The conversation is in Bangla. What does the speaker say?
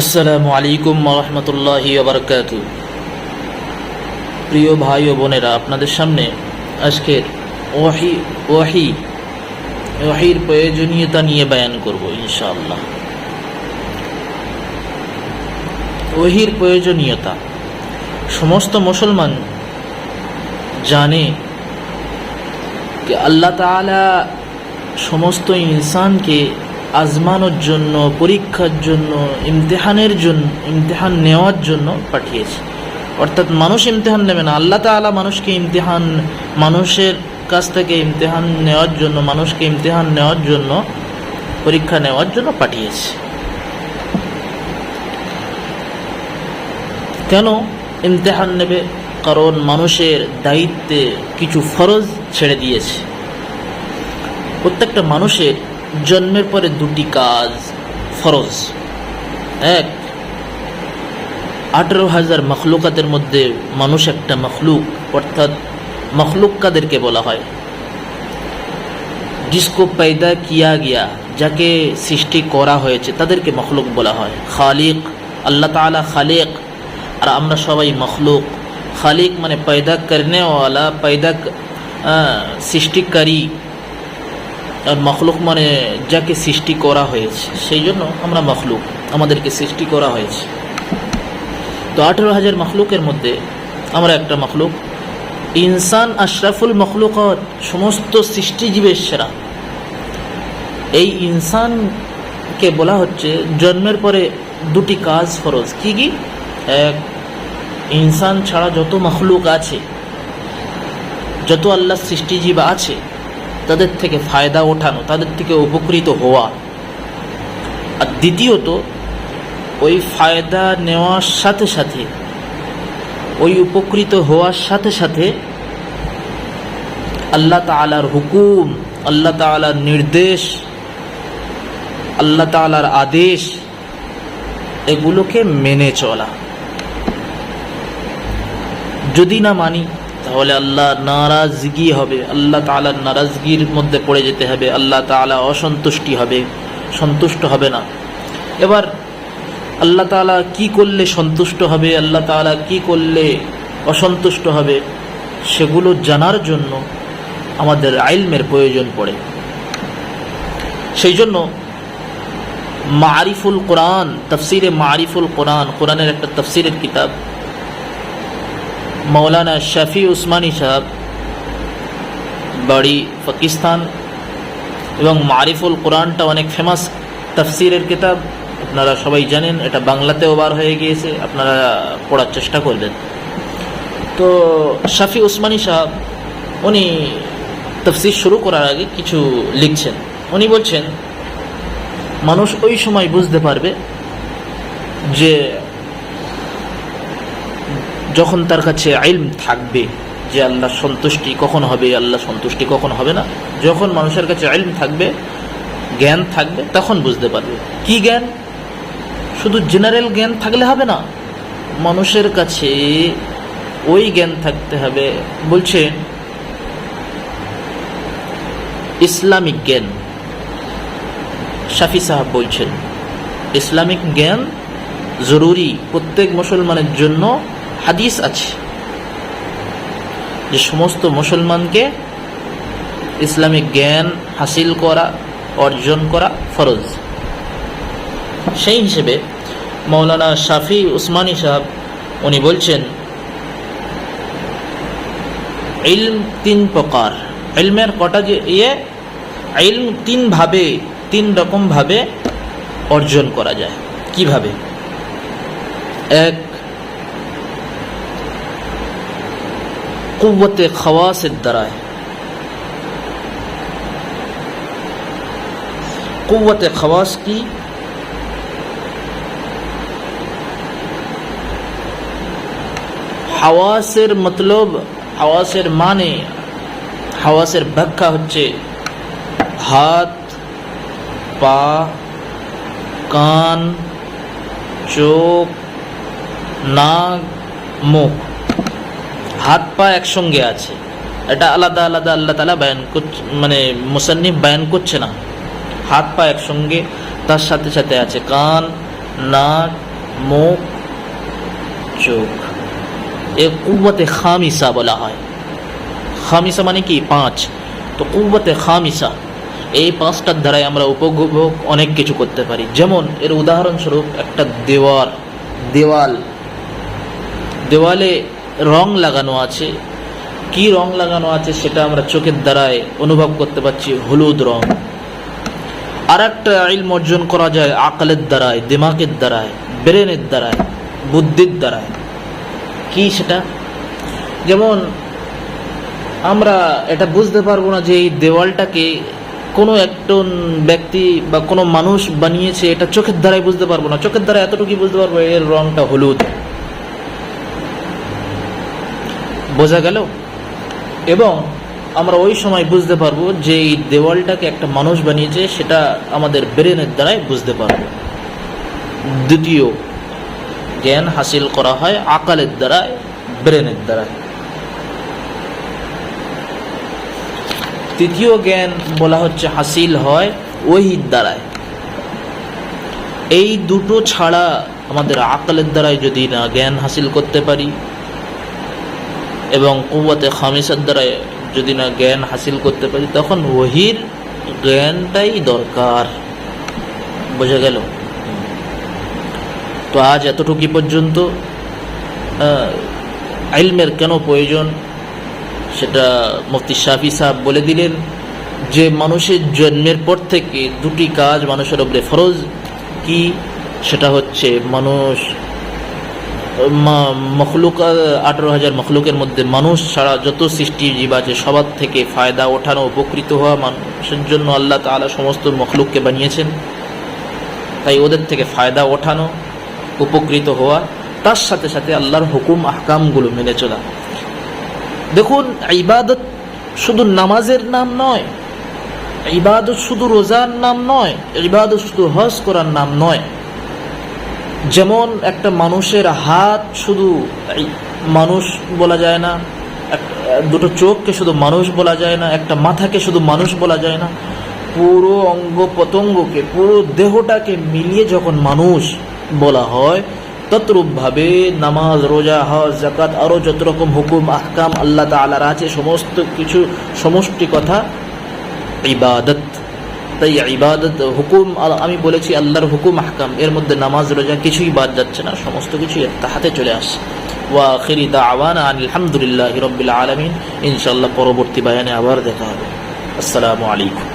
আসসালামু আলাইকুম রহমতুল্লাহি বারকাত প্রিয় ভাই ও বোনেরা, আপনাদের সামনে আজকের ওয়াহি ওয়াহি, ওয়াহির প্রয়োজনীয়তা নিয়ে বয়ান করব ইনশাআল্লাহ। ওহির প্রয়োজনীয়তা। সমস্ত মুসলমান জানে যে আল্লাহ তাআলা সমস্ত ইনসানকে আজমানোর জন্য, পরীক্ষার জন্য, ইমতেহানের জন্য, ইমতেহান নেওয়ার জন্য পাঠিয়েছে। অর্থাৎ মানুষ ইমতেহান নেবে না। আল্লাহ তাআলা মানুষকে ইমতেহান, মানুষের কাছ থেকে ইমতেহান নেওয়ার জন্য, মানুষকে ইমতেহান নেওয়ার জন্য, পরীক্ষা নেওয়ার জন্য পাঠিয়েছে। কেন ইমতেহান নেবে? কারণ মানুষের দায়িত্বে কিছু ফরজ ছেড়ে দিয়েছে। প্রত্যেকটা মানুষের জন্মের পরে দুটি কাজ ফরজ। এক, আঠেরো হাজার মখলুকাতের মধ্যে মানুষ একটা মখলুক, অর্থাৎ মখলুক কাদেরকে বলা হয়। জিসকো পায়দা কিয়া গিয়া, যাকে সৃষ্টি করা হয়েছে, তাদেরকে মখলুক বলা হয়। খালিক, আল্লাহ তালা খালিক, আর আমরা সবাই মখলুক। খালিক মানে পয়দা করনেওয়ালা, পয়দা সৃষ্টিকারী। আর মখলুক মানে যাকে সৃষ্টি করা হয়েছে, সেই জন্য আমরা মখলুক, আমাদেরকে সৃষ্টি করা হয়েছে। তো আঠেরো হাজার মখলুকের মধ্যে আমরা একটা মখলুক। ইনসান আশরাফুল মখলুকত, সমস্ত সৃষ্টিজীবের সেরা। এই ইনসানকে বলা হচ্ছে জন্মের পরে দুটি কাজ ফরজ। কি কি? এক, ইনসান ছাড়া যত মখলুক আছে, যত আল্লাহ সৃষ্টিজীব আছে তাদের থেকে ফায়দা ওঠানো, তাদের থেকে উপকৃত হওয়া। আর দ্বিতীয়ত, ওই ফায়দা নেওয়ার সাথে সাথে, ওই উপকৃত হওয়ার সাথে সাথে আল্লাহ তালার হুকুম, আল্লাহ তালার নির্দেশ, আল্লাহ তালার আদেশ, এগুলোকে মেনে চলা। যদি না মানি তাহলে আল্লাহ নারাজগি হবে, আল্লাহ তালার নারাজগির মধ্যে পড়ে যেতে হবে, আল্লাহ তালা অসন্তুষ্টি হবে, সন্তুষ্ট হবে না। এবার আল্লাহ তালা কি করলে সন্তুষ্ট হবে, আল্লাহ তালা কি করলে অসন্তুষ্ট হবে, সেগুলো জানার জন্য আমাদের আইলমের প্রয়োজন পড়ে। সেই জন্য মারিফুল কোরআন, তফসিরে মারিফুল কোরআন, কোরআনের একটা তফসিরের কিতাব মৌলানা শফি উসমানী সাহেব বাড়ি পাকিস্তান এবং মারিফুল কোরআনটা অনেক ফেমাস তফসিরের কিতাব আপনারা সবাই জানেন এটা বাংলাতেও বার হয়ে গিয়েছে আপনারা পড়ার চেষ্টা করবেন তো শাফি উসমানী সাহেব উনি তফসির শুরু করার আগে কিছু লিখছেন উনি বলছেন মানুষ ওই সময় বুঝতে পারবে যে যখন তার কাছে আইলম থাকবে যে আল্লাহ সন্তুষ্টি কখন হবে, আল্লাহ সন্তুষ্টি কখন হবে না, যখন মানুষের কাছে আইলম থাকবে, জ্ঞান থাকবে, তখন বুঝতে পারবে। কি জ্ঞান? শুধু জেনারেল জ্ঞান থাকলে হবে না। মানুষের কাছে ওই জ্ঞান থাকতে হবে, বলছে, ইসলামিক জ্ঞান। শাফি সাহাব বলছেন, ইসলামিক জ্ঞান জরুরি প্রত্যেক মুসলমানের জন্য হাদিস আছে যে সমস্ত মুসলমানকে ইসলামিক জ্ঞান হাসিল করা, অর্জন করা ফরজ। সেই হিসেবে মৌলানা শাফি উসমানী সাহেব, উনি বলছেন, ইলম তিন প্রকার। ইলমের কটা যে ইয়ে ইলম তিনভাবে তিন রকমভাবে অর্জন করা যায়। কীভাবে? এক কুব্বতে খাওয়াসের দ্বারায় কুব্বতে খাওয়াস কি? হাওয়াসের মতলব, হাওয়াসের মানে হাওয়াসের ব্যাখ্যা হচ্ছে হাত, পা, কান, চোখ, নাক, মুখ। হাত পা একসঙ্গে আছে। এটা আলাদা আলাদা আল্লাহ তালা বায়ান করছে মানে মুসান্নিফ বায়ান করছে না। হাত পা একসঙ্গে, তার সাথে সাথে আছে কান, নাক, মুখ, চোখ। এ কুব্বতে খামিসা বলা হয়। খামিসা মানে কি? পাঁচ। তো কুব্বতে খামিসা, এই পাঁচটার দ্বারাই আমরা উপভোগ অনেক কিছু করতে পারি। যেমন এর উদাহরণস্বরূপ একটা দেওয়াল দেওয়াল। দেওয়ালে রং লাগানো আছে। কি রং লাগানো আছে সেটা আমরা চোখের দ্বারায় অনুভব করতে পারছি, হলুদ রং। আর একটা ইলম অর্জন করা যায় আকলের দ্বারায়, দিমাগের দ্বারায়, ব্রেনের দ্বারায়, বুদ্ধির দ্বারায়। কি সেটা? যেমন আমরা এটা বুঝতে পারব না যে এই দেওয়ালটাকে কোনো একজন ব্যক্তি বা কোনো মানুষ বানিয়েছে, এটা চোখের দ্বারাই বুঝতে পারব না। চোখের দ্বারা এতটুকুই বুঝতে পারব এর রংটা হলুদ। বোঝা গেল? এবং আমরা ওই সময় বুঝতে পারব যে এই দেওয়ালটাকে একটা মানুষ বানিয়েছে, সেটা আমাদের ব্রেনের দ্বারাই বুঝতে পারব। দ্বিতীয়, জ্ঞান হাসিল করা হয় আকালের দ্বারায় ব্রেনের দ্বারায় তৃতীয় জ্ঞান বলা হচ্ছে হাসিল হয় ওহির দ্বারায় এই দুটো ছাড়া আমাদের আকালের দ্বারাই যদি না জ্ঞান হাসিল করতে পারি এবং কুয়াতে খামিসার দ্বারা যদি না জ্ঞান হাসিল করতে পারি, তখন ওহির জ্ঞানটাই দরকার। বোঝা গেল? তো আজ এতটুকু পর্যন্ত আইলমের কেন প্রয়োজন সেটা মুফতি শাফি সাহেব বলে দিলেন যে, মানুষের জন্মের পর থেকে দুটি কাজ মানুষের ওপরে ফরজ। কি? সেটা হচ্ছে মানুষ মখলুক আঠারো হাজার মখলুকের মধ্যে মানুষ ছাড়া যত সৃষ্টি জীব আছে, সবার থেকে ফায়দা ওঠানো, উপকৃত হওয়া মানুষের জন্য আল্লাহ তালা সমস্ত মখলুককে বানিয়েছেন। তাই ওদের থেকে ফায়দা ওঠানো, উপকৃত হওয়া, তার সাথে সাথে আল্লাহর হুকুম, আহকামগুলো মেনে চলা। দেখুন, ইবাদত শুধু নামাজের নাম নয়, ইবাদত শুধু রোজার নাম নয়, ইবাদত শুধু হজ করার নাম নয় যেমন একটা মানুষের হাত শুধু মানুষ বলা যায় না দুটো চোখকে শুধু মানুষ বলা যায় না, একটা মাথাকে শুধু মানুষ বলা যায় না, পুরো অঙ্গ প্রত্যঙ্গকে পুরো দেহটাকে মিলিয়ে যখন মানুষ বলা হয় তদ্রূপভাবে নামাজ, রোজা, হজ জাকাত আরও যত রকম হুকুম, আহকাম, আল্লাহ তালার আছে, সমস্ত কিছু সমষ্টি কথা ইবাদত। তাই ইবাদত, হুকুম আমি বলেছি আল্লাহর হুকুম হাকাম এর মধ্যে নামাজ, রোজা, কিছুই বাদ যাচ্ছে না, সমস্ত কিছুই তাহাতে চলে আসে ওয়া খেরি দা আওয়ান আলহামদুলিল্লাহ হিরবিল্লা আলমিন। ইনশাল্লাহ পরবর্তী বায়ানে আবার দেখা হবে। আসসালামু আলাইকুম।